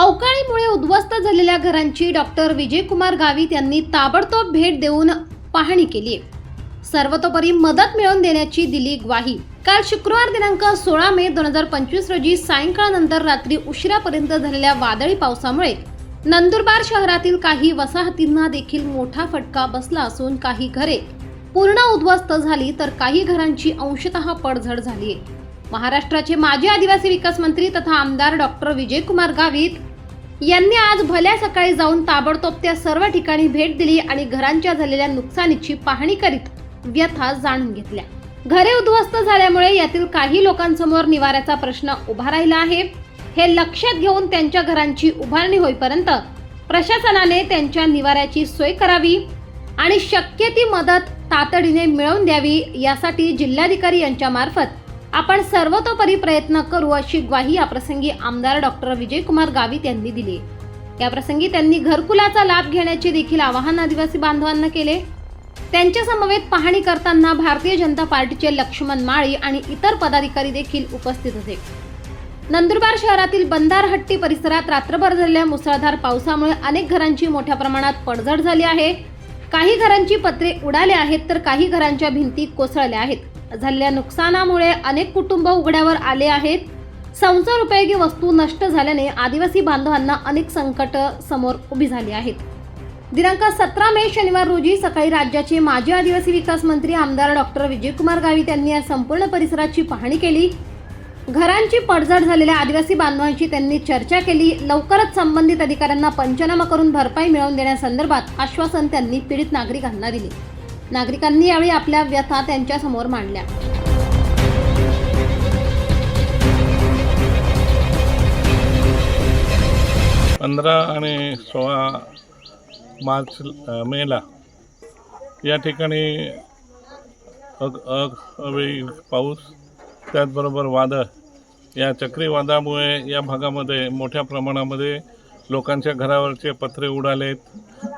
अवकाळीमुळे उद्ध्वस्त झालेल्या घरांची डॉक्टर विजयकुमार गावित यांनी ताबडतोब भेट देऊन पाहणी केली. आहे सर्वतोपरी मदत मिळवून देण्याची दिली ग्वाही. काल शुक्रवार दिनांक सोळा मे दोन हजार पंचवीस रोजी सायंकाळनंतर रात्री उशिरापर्यंत झालेल्या वादळी पावसामुळे नंदुरबार शहरातील काही वसाहतींना देखील मोठा फटका बसला असून काही घरे पूर्ण उद्ध्वस्त झाली तर काही घरांची अंशतः पडझड झाली आहे महाराष्ट्राचे माजी आदिवासी विकास मंत्री तथा आमदार डॉक्टर विजयकुमार गावित यांनी आज भल्या सकाळी जाऊन ताबडतोब त्या सर्व ठिकाणी भेट दिली आणि घरांच्या झालेल्या नुकसानीची पाहणी करीत व्यथा जाणून घेतल्या. घरे उद्ध्वस्त झाल्यामुळे यातील काही लोकांसमोर निवाऱ्याचा प्रश्न उभा राहिला आहे. हे लक्षात घेऊन त्यांच्या घरांची उभारणी होईपर्यंत प्रशासनाने त्यांच्या निवाऱ्याची सोय करावी आणि शक्य ती मदत तातडीने मिळवून द्यावी यासाठी जिल्हाधिकारी यांच्या मार्फत आपण सर्वतोपरी प्रयत्न करू अशी ग्वाही याप्रसंगी आमदार डॉक्टर विजयकुमार गावित यांनी दिली. याप्रसंगी त्यांनी घरकुलाचा लाभ घेण्याचे देखील आवाहन आदिवासी बांधवांना केले. त्यांच्या समवेत पाहणी करताना भारतीय जनता पार्टीचे लक्ष्मण माळी आणि इतर पदाधिकारी देखील उपस्थित होते. नंदुरबार शहरातील बंधारहट्टी परिसरात रात्रभर झालेल्या मुसळधार पावसामुळे अनेक घरांची मोठ्या प्रमाणात पडझड झाली आहे. काही घरांची पत्रे उडाले आहेत तर काही घरांच्या भिंती कोसळल्या आहेत. झालेल्या नुकसानामुळे अनेक कुटुंब उघड्यावर आले आहेत. संसार उपयोगी वस्तू नष्ट झाल्याने आदिवासी बांधवांना अनेक संकट समोर उभी झाली आहेत. दिनांक सतरा मे शनिवार रोजी सकाळी राज्याचे माजी आदिवासी विकास मंत्री आमदार डॉक्टर विजयकुमार गावित यांनी या संपूर्ण परिसराची पाहणी केली. घरांची पडझड झालेल्या आदिवासी बांधवांशी त्यांनी चर्चा केली. लवकरच संबंधित अधिकाऱ्यांना पंचनामा करून भरपाई मिळवून देण्यासंदर्भात आश्वासन त्यांनी पीडित नागरिकांना दिले. नागरिकांनी यावेळी आपल्या व्यथा त्यांच्यासमोर मांडल्या. पंधरा आणि सोळा मार्च मेला या ठिकाणी अग अग अवेळी पाऊस त्याचबरोबर वादळ या चक्रीवादळामुळे या भागामध्ये मोठ्या प्रमाणामध्ये लोकांच्या घरावरचे पत्रे उडालेत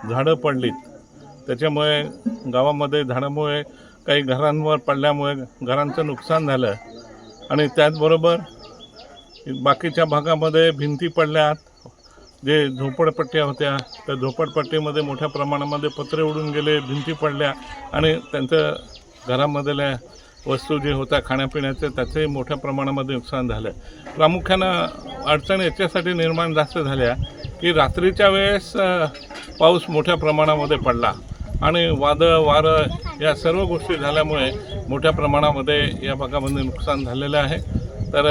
झाडं पडलीत. त्याच्यामुळे गावामध्ये झाडामुळे काही घरांवर पडल्यामुळे घरांचं नुकसान झालं. आणि त्याचबरोबर बाकीच्या भागामध्ये भिंती पडल्यात. जे झोपडपट्ट्या होत्या त्या झोपडपट्टीमध्ये मोठ्या प्रमाणामध्ये पत्रे उडून गेले भिंती पडल्या. आणि त्यांचं घरामधल्या वस्तू जे होत्या खाण्यापिण्याच्या त्याचंही मोठ्या प्रमाणामध्ये नुकसान झालं. प्रामुख्यानं अडचण याच्यासाठी निर्माण जास्त झाल्या की रात्रीच्या वेळेस पाऊस मोठ्या प्रमाणामध्ये पडला. आणि वादळ वारं या सर्व गोष्टी झाल्यामुळे मोठ्या प्रमाणामध्ये या भागामध्ये नुकसान झालेलं आहे. तर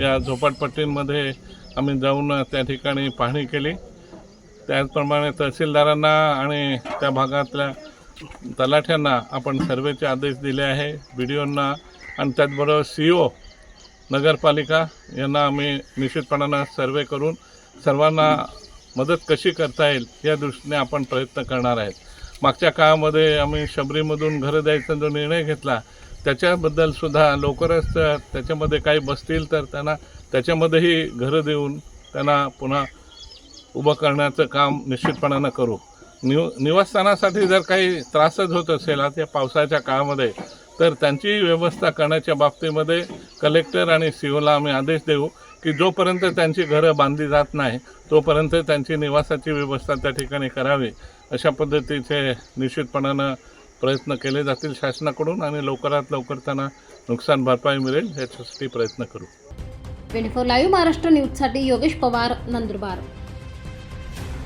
या झोपडपट्टींमध्ये आम्ही जाऊन त्या ठिकाणी पाहणी केली. त्याचप्रमाणे तहसीलदारांना आणि त्या भागातल्या तलाठ्यांना आपण सर्वेचे आदेश दिले आहे. बी डी ओंना आणि त्याचबरोबर सी ओ नगरपालिका यांना आम्ही निश्चितपणानं सर्वे करून सर्वांना मदत कशी करता येईल या दृष्टीने आपण प्रयत्न करणार आहेत. मागच्या काळामध्ये आम्ही शबरीमधून घरं द्यायचा जो निर्णय घेतला त्याच्याबद्दल सुद्धा लवकरच त्याच्यामध्ये काही बसतील तर त्यांना त्याच्यामध्येही घरं देऊन त्यांना पुन्हा उभं करण्याचं काम निश्चितपणानं करू. निव निवासस्थानासाठी जर काही त्रासच होत असेल आता या पावसाच्या काळामध्ये तर त्यांची व्यवस्था करण्याच्या बाबतीमध्ये कलेक्टर आणि सी ओला आम्ही आदेश देऊ. की जोपर्यंत त्यांची घरं बांधली जात नाही तोपर्यंत त्यांची निवासाची व्यवस्था त्या ठिकाणी करावी अशा पद्धतीचे निश्चितपणानं प्रयत्न केले जातील शासनाकडून आणि लवकरात लवकर त्यांना नुकसान भरपाई मिळेल याच्यासाठी प्रयत्न करू. ट्वेंटी फोर लाईव्ह महाराष्ट्र न्यूजसाठी योगेश पवार नंदुरबार.